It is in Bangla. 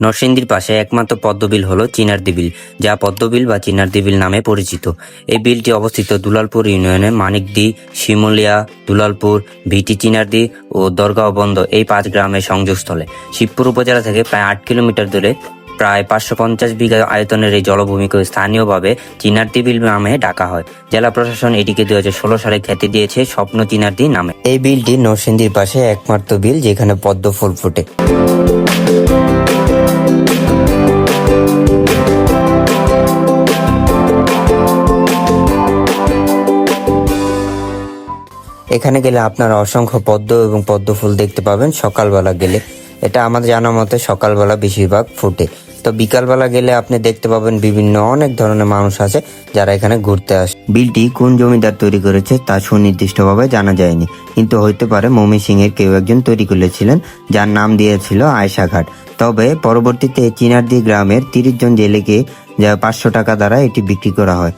নরসিংদীর পাশে একমাত্র পদ্মবিল হলো চিনারদি বিল যা পদ্মবিল বা চিনারদি বিল নামে পরিচিত। এই বিলটি অবস্থিত দুলালপুর ইউনিয়নের মানিকদি, শিমুলিয়া, দুলালপুর, ভিটি চিনারদি ও দরগাঁও বন্ধ এই পাঁচ গ্রামের সংযোগস্থলে। শিবপুর উপজেলা থেকে প্রায় আট কিলোমিটার দূরে প্রায় পাঁচশো পঞ্চাশ বিঘা আয়তনের এই জলভূমিকে স্থানীয়ভাবে চিনারদি বিল নামে ডাকা হয়। জেলা প্রশাসন এটিকে হাজার ষোলো সালে খ্যাতি দিয়েছে স্বপ্ন চিনারদি নামে। এই বিলটি নরসিংদীর পাশে একমাত্র বিল, যেখানে পদ্ম ফুল ফোটে। এখানে গেলে আপনারা অসংখ্য পদ্ম এবং পদ্ম ফুল দেখতে পাবেন। সকালবেলা গেলে এটা আমাদের জানা মতে সকালবেলা বেশিরভাগ ফুটে। তো বিকালবেলা গেলে আপনি দেখতে পাবেন বিভিন্ন অনেক ধরনের মানুষ আছে যারা এখানে ঘুরতে আসে। বিলটি কোন জমিদার তৈরি করেছে তা সুনির্দিষ্টভাবে জানা যায়নি। কিন্তু হইতে পারে মমি সিং এর কেউ একজন তৈরি করেছিলেন, যার নাম দিয়েছিল আয়সা ঘাট। তবে পরবর্তীতে চিনারদি গ্রামের তিরিশ জন জেলেকে পাঁচশো টাকা দ্বারা এটি বিক্রি করা হয়।